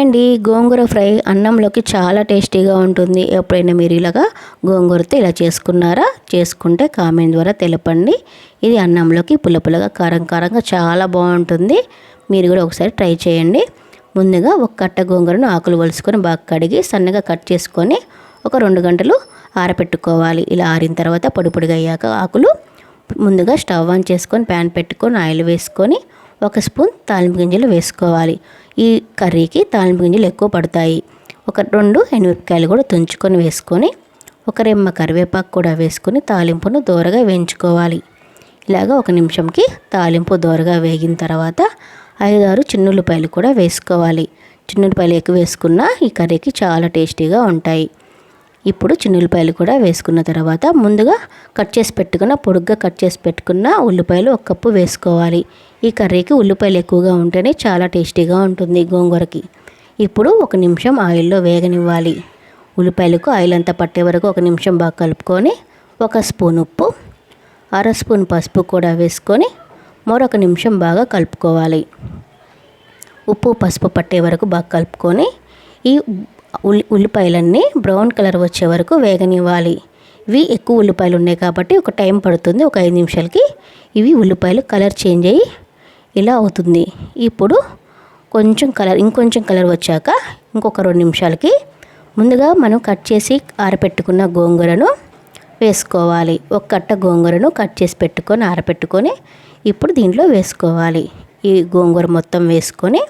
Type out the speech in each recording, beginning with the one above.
Hi అండి గోంగూర fry అన్నంలోకి చాలా టేస్టీగా ఉంటుంది. ఎప్పుడైనా మీరు ఇలాగా గోంగూరతో ఇలా చేసుకున్నారా? చేసుకుంటే కామెంట్ ద్వారా తెలపండి. ఇది అన్నంలోకి పుల్ల పుల్లగా కారం కారంగా చాలా బాగుంటుంది. మీరు కూడా ఒకసారి ట్రై చేయండి. ముందుగా ఒక కట్ట గోంగూరను ఆకులు వలుసుకొని బాగా కడిగి సన్నగా కట్ చేసుకొని ఒక రెండు గంటలు ఆరపెట్టుకోవాలి. ఇలా ఆరిన తర్వాత పొడి పొడిగా అయ్యాక ఆకులు ముందుగా స్టవ్ ఆన్ చేసుకొని ప్యాన్ పెట్టుకొని ఆయిల్ వేసుకొని ఒక స్పూన్ తాలింపు గింజలు వేసుకోవాలి. ఈ కర్రీకి తాలింపు గింజలు ఎక్కువ పడతాయి. ఒక రెండు ఎనిమిరపకాయలు కూడా తుంచుకొని వేసుకొని ఒక రెమ్మ కరివేపాకు కూడా వేసుకొని తాలింపును దోరగా వేయించుకోవాలి. ఇలాగ ఒక నిమిషంకి తాలింపు దోరగా వేగిన తర్వాత ఐదారు చిన్నుల్లిపాయలు కూడా వేసుకోవాలి. చిన్నుల్లిపాయలు ఎక్కువ వేసుకున్న ఈ కర్రీకి చాలా టేస్టీగా ఉంటాయి. ఇప్పుడు చిన్నుల్లిపాయలు కూడా వేసుకున్న తర్వాత ముందుగా కట్ చేసి పెట్టుకున్న పొడుగ్గా కట్ చేసి పెట్టుకున్న ఉల్లిపాయలు ఒక కప్పు వేసుకోవాలి. ఈ కర్రీకి ఉల్లిపాయలు ఎక్కువగా ఉంటేనే చాలా టేస్టీగా ఉంటుంది గోంగూరకి. ఇప్పుడు ఒక నిమిషం ఆయిల్లో వేగనివ్వాలి. ఉల్లిపాయలకు ఆయిల్ అంతా పట్టే వరకు ఒక నిమిషం బాగా కలుపుకొని ఒక స్పూన్ ఉప్పు అర స్పూన్ పసుపు కూడా వేసుకొని మరొక నిమిషం బాగా కలుపుకోవాలి. ఉప్పు పసుపు పట్టే వరకు బాగా కలుపుకొని ఈ ఉల్లి ఉల్లిపాయలన్నీ బ్రౌన్ కలర్ వచ్చే వరకు వేగనివ్వాలి. ఇవి ఎక్కువ ఉల్లిపాయలు ఉన్నాయి కాబట్టి ఒక టైం పడుతుంది ఒక ఐదు నిమిషాలకి. ఇవి ఉల్లిపాయలు కలర్ చేంజ్ అయ్యి ఇలా అవుతుంది. ఇప్పుడు కొంచెం కలర్ ఇంకొంచెం కలర్ వచ్చాక ఇంకొక రెండు నిమిషాలకి ముందుగా మనం కట్ చేసి ఆరపెట్టుకున్న గోంగూరను వేసుకోవాలి. ఒక కట్ట గోంగూరను కట్ చేసి పెట్టుకొని ఆరపెట్టుకొని ఇప్పుడు దీంట్లో వేసుకోవాలి. ఈ గోంగూర మొత్తం వేసుకొని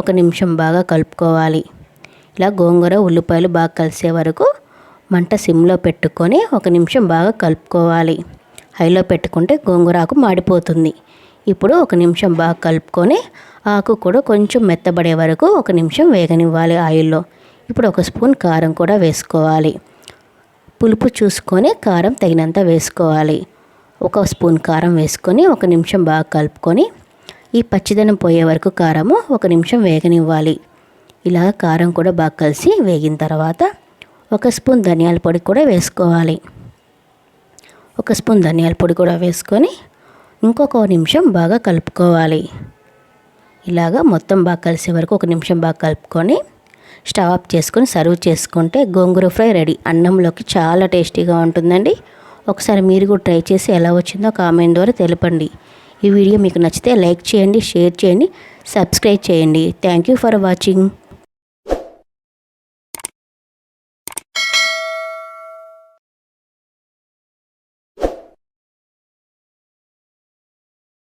ఒక నిమిషం బాగా కలుపుకోవాలి. ఇలా గోంగూర ఉల్లిపాయలు బాగా కలిసే వరకు మంట సిమ్లో పెట్టుకొని ఒక నిమిషం బాగా కలుపుకోవాలి. హైలో పెట్టుకుంటే గోంగూర ఆకు మాడిపోతుంది. ఇప్పుడు ఒక నిమిషం బాగా కలుపుకొని ఆకు కూడా కొంచెం మెత్తబడే వరకు ఒక నిమిషం వేగనివ్వాలి ఆయిల్లో. ఇప్పుడు ఒక స్పూన్ కారం కూడా వేసుకోవాలి. పులుపు చూసుకొని కారం తగినంత వేసుకోవాలి. ఒక స్పూన్ కారం వేసుకొని ఒక నిమిషం బాగా కలుపుకొని ఈ పచ్చిదనం పోయే వరకు కారము ఒక నిమిషం వేగనివ్వాలి. ఇలా కారం కూడా బాగా కలిసి వేగిన తర్వాత ఒక స్పూన్ ధనియాల పొడి కూడా వేసుకోవాలి. ఒక స్పూన్ ధనియాల పొడి కూడా వేసుకొని ఇంకొక నిమిషం బాగా కలుపుకోవాలి. ఇలాగా మొత్తం బాగా కలిసే వరకు ఒక నిమిషం బాగా కలుపుకొని స్టవ్ ఆఫ్ చేసుకొని సర్వ్ చేసుకుంటే గోంగూర ఫ్రై రెడీ. అన్నంలోకి చాలా టేస్టీగా ఉంటుందండి. ఒకసారి మీరు కూడా ట్రై చేసి ఎలా వచ్చిందో కామెంట్ ద్వారా తెలపండి. ఈ వీడియో మీకు నచ్చితే లైక్ చేయండి షేర్ చేయండి సబ్స్క్రైబ్ చేయండి. Thank you for watching.